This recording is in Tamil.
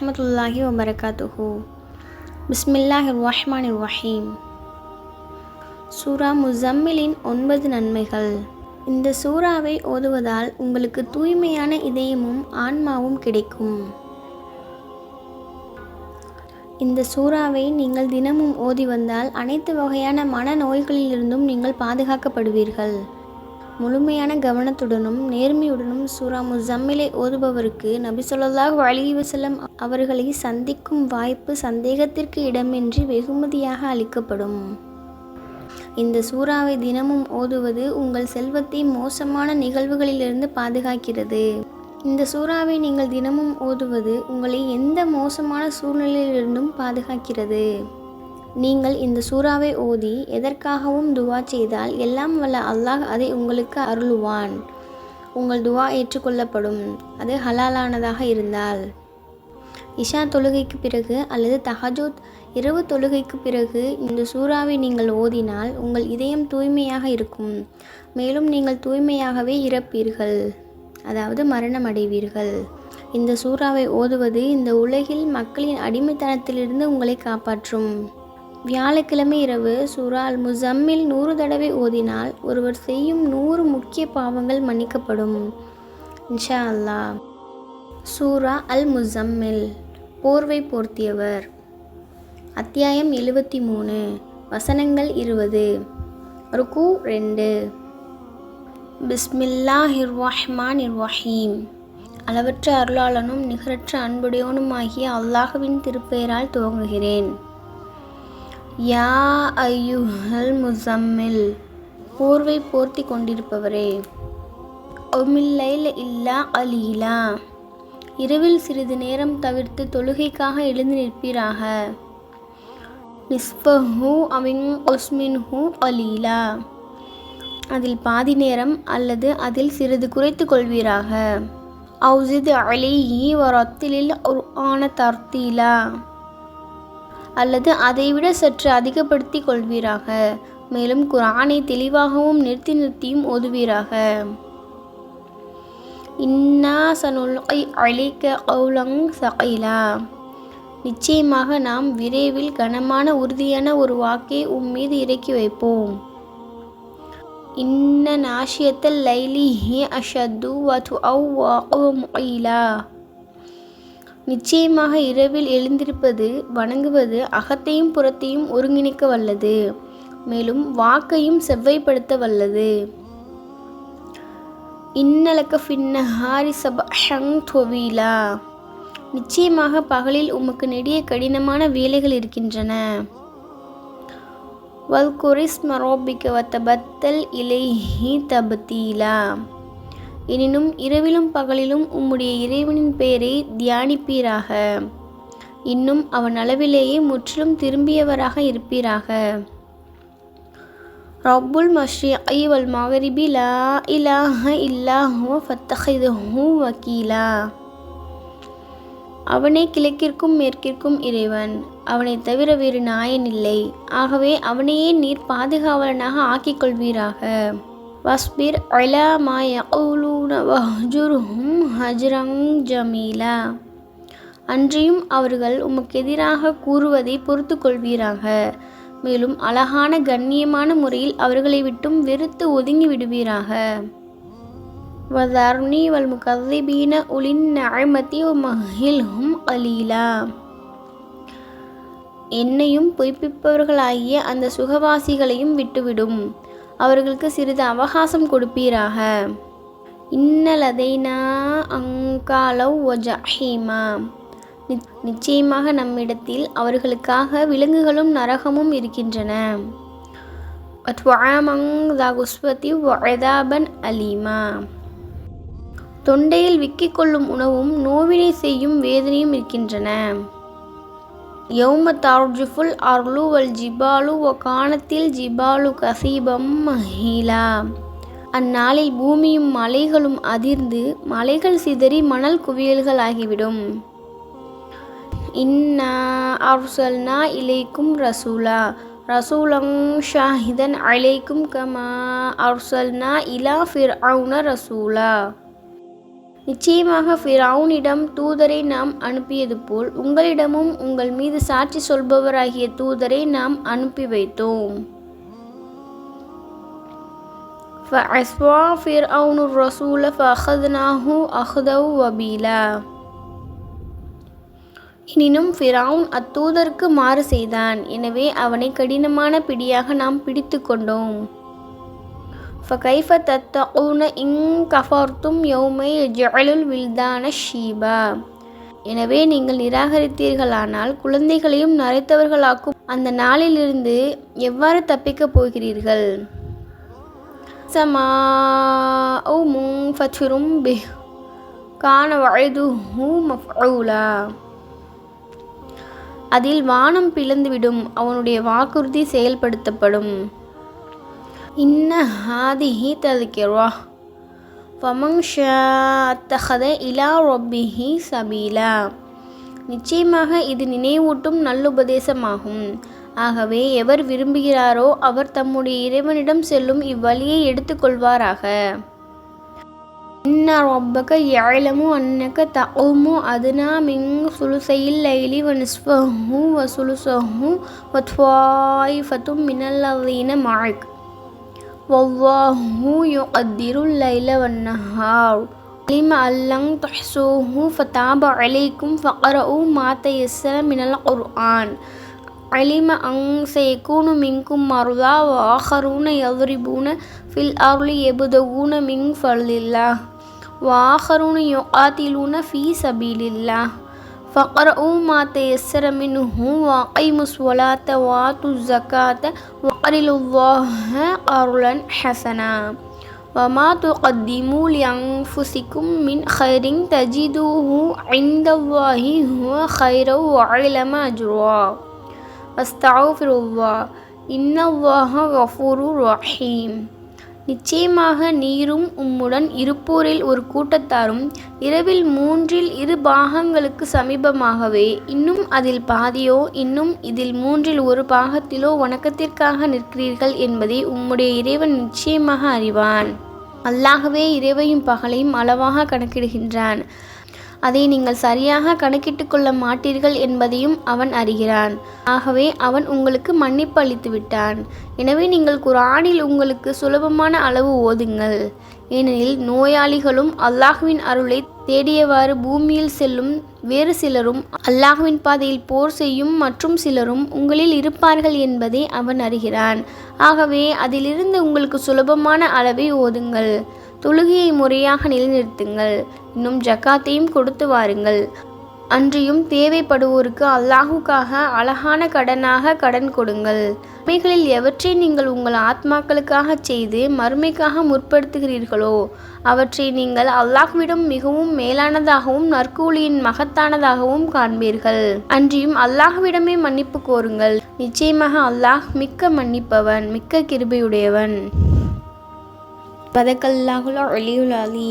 வரமத்துல்லாஹி வபரகாத்துஹு. பிஸ்மில்லாஹிர் ரஹ்மான் ரஹீம் சூரா முசம்மிலின் ஒன்பது நன்மைகள். இந்த சூறாவை ஓதுவதால் உங்களுக்கு தூய்மையான இதயமும் ஆன்மாவும் கிடைக்கும். இந்த சூறாவை நீங்கள் தினமும் ஓதி வந்தால் அனைத்து வகையான மன நோய்களிலிருந்தும் நீங்கள் பாதுகாக்கப்படுவீர்கள். முழுமையான கவனத்துடனும் நேர்மையுடனும் சூரா முசம்மிலை ஓதுபவருக்கு நபி சொல்லாஹ் அலி அவர்களை சந்திக்கும் வாய்ப்பு சந்தேகத்திற்கு இடமின்றி வெகுமதியாக அளிக்கப்படும். இந்த சூறாவை தினமும் ஓதுவது உங்கள் செல்வத்தை மோசமான நிகழ்வுகளிலிருந்து பாதுகாக்கிறது. இந்த சூறாவை நீங்கள் தினமும் ஓதுவது உங்களை எந்த மோசமான சூழ்நிலையிலிருந்தும் பாதுகாக்கிறது. நீங்கள் இந்த சூறாவை ஓதி எதற்காகவும் துவா செய்தால் எல்லாம் வல்ல அல்லாஹ் அதை உங்களுக்கு அருளுவான். உங்கள் துவா ஏற்றுக்கொள்ளப்படும். அது ஹலாலானதாக இருந்தால். இஷா தொழுகைக்கு பிறகு அல்லது தஹஜூத் இரவு தொழுகைக்கு பிறகு இந்த சூறாவை நீங்கள் ஓதினால் உங்கள் இதயம் தூய்மையாக இருக்கும். மேலும் நீங்கள் தூய்மையாகவே இறப்பீர்கள். அதாவது மரணம் அடைவீர்கள். இந்த சூறாவை ஓதுவது இந்த உலகில் மக்களின் அடிமைத்தனத்திலிருந்து உங்களை காப்பாற்றும். வியாழக்கிழமை இரவு சூரா முசம்மில் நூறு தடவை ஓதினால் ஒருவர் செய்யும் நூறு முக்கிய பாவங்கள் மன்னிக்கப்படும். இன்ஷா அல்லா சூரா அல் முசம்மில் போர்வை போர்த்தியவர். அத்தியாயம் எழுபத்தி மூணு. வசனங்கள் இருபது. ருக்கு ரெண்டு. பிஸ்மில்லா ஹிர்வாஹ்மான் இர்வாஹீம் அளவற்ற அருளாளனும் நிகரற்ற அன்புடையவனுமாகிய அல்லாஹுவின் திருப்பெயரால் துவங்குகிறேன். யா ஐயுஹல் முசம்மில் போர்வை போர்த்தி கொண்டிருப்பவரே. ஒமில்லைல இல்லா அலீலா. இரவில் சிறிது நேரம் தவிர்த்து தொழுகைக்காக எழுந்து நிற்பீராக. நிஸ்பஹு அவிங் ஒஸ்மின்ஹு அலீலா. அதில் பாதி நேரம் அல்லது அதில் சிறிது குறைத்து கொள்வீராக. அவுசித் அலிஹி வரத்திலில் ஆன தர்த்தீலா அல்லது அதைவிட சற்று அதிகப்படுத்தி கொள்வீராக. மேலும் குரானை தெளிவாகவும் நிறுத்தி நிறுத்தியும் ஓதுவீராக. இன்னா சனுல்கை அழிக்க கௌலங் சகைலா. நிச்சயமாக நாம் விரைவில் கனமான உறுதியான ஒரு வாக்கை உன் மீது இறக்கி வைப்போம். இன்ன நாஷியத்தல் லைலி ஹி அஷத்து வது அவ் முயிலா நிச்சயமாக இரவில் எழுந்திருப்பது வணங்குவது அகத்தையும் புறத்தையும் ஒருங்கிணைக்க வல்லது. மேலும் வாக்கையும் செவ்வைப்படுத்த வல்லது. இன்னலக்க ஃபின்னஹாரி சபஹங் தொவீலா. நிச்சயமாக பகலில் உமக்கு நெடிய கடினமான வேலைகள் இருக்கின்றன. வல் குரிஸ் மரோபிக்க வத்தபத்தல் இலைஹி தபத்தீலா. எனினும் இரவிலும் பகலிலும் உம்முடைய இறைவனின் பெயரை தியானிப்பீராக. இன்னும் அவன் அளவிலேயே முற்றிலும் திரும்பியவராக இருப்பீராக. ரப்புல் மஷ்ரிஐ வல் மகரிபி லா இலாஹ இல்லாஹோ ஃபத்தஹிதுஹு வக்கீலா அவனே கிழக்கிற்கும் மேற்கிற்கும் இறைவன். அவனை தவிர வேறு நாயன் இல்லை. ஆகவே அவனையே நீர் பாதுகாவலனாக ஆக்கிக் கொள்வீராக. வஸ்பிர் அலா மா யகூலூன வஹ்ஜுர்ஹும் ஹஜ்ரங் ஜமீலா. அன்றியும் அவர்கள் உமக்கு எதிராக கூறுவதை பொறுத்து கொள்வீராக மேலும் அழகான கண்ணியமான முறையில் அவர்களை விட்டும் வெறுத்து ஒதுங்கி விடுவீராக. வதர்னி வல் முகதிபீன உலின் நஅமதி மஹில்ஹும் அலீலா. என்னையும் பொய்ப்பிப்பவர்களாகிய அந்த சுகவாசிகளையும் விட்டுவிடும். அவர்களுக்கு சிறிது அவகாசம் கொடுப்பீராக. இன்னலதைனா அங்காலவ் ஒஜஹீமா நிச்சயமாக நம்மிடத்தில் அவர்களுக்காக விலங்குகளும் நரகமும் இருக்கின்றன. அலீமா. தொண்டையில் விக்கிக் கொள்ளும் உணவும் நோவினை செய்யும் வேதனையும் இருக்கின்றன. யௌம தார்ஜுஃபுல் அர்லு வல் ஜிபாலு ஒ காணத்தில் ஜிபாலு கசீபம் மஹிலா. அந்நாளில் பூமியும் மலைகளும் அதிர்ந்து மலைகள் சிதறி மணல் குவியல்கள் ஆகிவிடும் இன்னா அர்சல்னா இலைக்கும் ரசூலா. ரசூலங் ஷாஹிதன் அலைக்கும் கமா அர்சல்னா இலா ஃபிர் ரசூலா. நிச்சயமாக ஃபிரவுனிடம் தூதரை நாம் அனுப்பியது போல் உங்களிடமும் உங்கள் மீது சாட்சி சொல்பவராகிய தூதரை நாம் அனுப்பி வைத்தோம். فعصى فرعون الرسول فأخذناه أخذا وبيلا எனினும் ஃபிரவுன் அத்தூதருக்கு மாறு செய்தான் எனவே அவனை கடினமான பிடியாக நாம் பிடித்து கொண்டோம் فكيف تتقون إن كفرتم يوم يجعل الولدان شيبا எனவே நீங்கள் நிராகரித்தீர்களானால் குழந்தைகளையும் நரைத்தவர்களாக்கும் அந்த நாளிலிருந்து எவ்வாறு தப்பிக்கப் போகிறீர்கள் سماء منفطر به கான வயதுஹு மஃஊலா அதில் வானம் பிளந்துவிடும் அவனுடைய வாக்குறுதி செயல்படுத்தப்படும் இன்ன ஹாதிஹி ததுக்கிரா ஃபமன் ஷத்தஹத இலா ரொப்பிஹி சபீலா நிச்சயமாக இது நினைவூட்டும் நல்லுபதேசமாகும் ஆகவே எவர் விரும்புகிறாரோ அவர் தம்முடைய இறைவனிடம் செல்லும் இவ்வழியை எடுத்துக்கொள்வாராக. இன்ன ரப்பக யாழமு அன்னக்க தவுமு அதுனா மிங் சுலுசையில் லைலி வனிஸ்வஹு வ சுலுசஹு வத்வாயிஃபத்தும் மினல்லவீன மாக் வவ்வாஹு யோ அத்திருல் லைல வன்னஹார். அலிம அல்லங் தஹ்சூஹு ஃபதாப அலைக்கும் ஃபக்ரஉ மாத்த எஸ்ஸர மினல் குர்ஆன். علم أن سيكون منكم مرضى وآخرون يضربون في الأرض يبتغون من فضل الله وآخرون يقاتلون في سبيل الله فقرأوا ما تيسر منه وأقيموا الصلاة وآتوا الزكاة وقرلوا الله قرلا حسنا وما تقدموا لأنفسكم من خير تجدوه عند الله هو خيرا وعلم أجرا அஸ்தாஃபிருல்லா. இன்னல்லாஹ கஃபூரு ரஹீம். நிச்சயமாக நீரும் உம்முடன் இருப்போரில் ஒரு கூட்டத்தாரும் இரவில் மூன்றில் இரு பாகங்களுக்கு சமீபமாகவே இன்னும் அதில் பாதியோ இன்னும் இதில் மூன்றில் ஒரு பாகத்திலோ வணக்கத்திற்காக நிற்கிறீர்கள் என்பதை உம்முடைய இறைவன் நிச்சயமாக அறிவான். அல்லாகவே இரவையும் பகலையும் அளவாக கணக்கிடுகின்றான். அதை நீங்கள் சரியாக கணக்கிட்டு கொள்ள மாட்டீர்கள் என்பதையும் அவன் அறிகிறான். ஆகவே அவன் உங்களுக்கு மன்னிப்பு அளித்து விட்டான் எனவே நீங்கள் குரானில் உங்களுக்கு சுலபமான அளவு ஓதுங்கள். ஏனெனில் நோயாளிகளும் அல்லாஹுவின் அருளை தேடியவாறு பூமியில் செல்லும் வேறு சிலரும் அல்லாஹுவின் பாதையில் போர் செய்யும் மற்றும் சிலரும் உங்களில் இருப்பார்கள் என்பதை அவன் அறிகிறான். ஆகவே அதிலிருந்து உங்களுக்கு சுலபமான அளவை ஓதுங்கள். தொழுகையை முறையாக நிலைநிறுத்துங்கள். இன்னும் ஜக்காத்தையும் கொடுத்து வாருங்கள். அன்றியும் தேவைப்படுவோருக்கு அல்லாஹுக்காக அழகான கடனாக கடன் கொடுங்கள். உண்மைகளில் எவற்றை நீங்கள் உங்கள் ஆத்மாக்களுக்காக செய்து மறுமைக்காக முற்படுத்துகிறீர்களோ அவற்றை நீங்கள் அல்லாஹ்விடம் மிகவும் மேலானதாகவும் நற்கூலியின் மகத்தானதாகவும் காண்பீர்கள். அன்றியும் அல்லாஹ்விடமே மன்னிப்பு கோருங்கள். நிச்சயமாக அல்லாஹ் மிக்க மன்னிப்பவன் மிக்க கிருபையுடையவன். పద కళ్ళాకులో ఒలియులాలి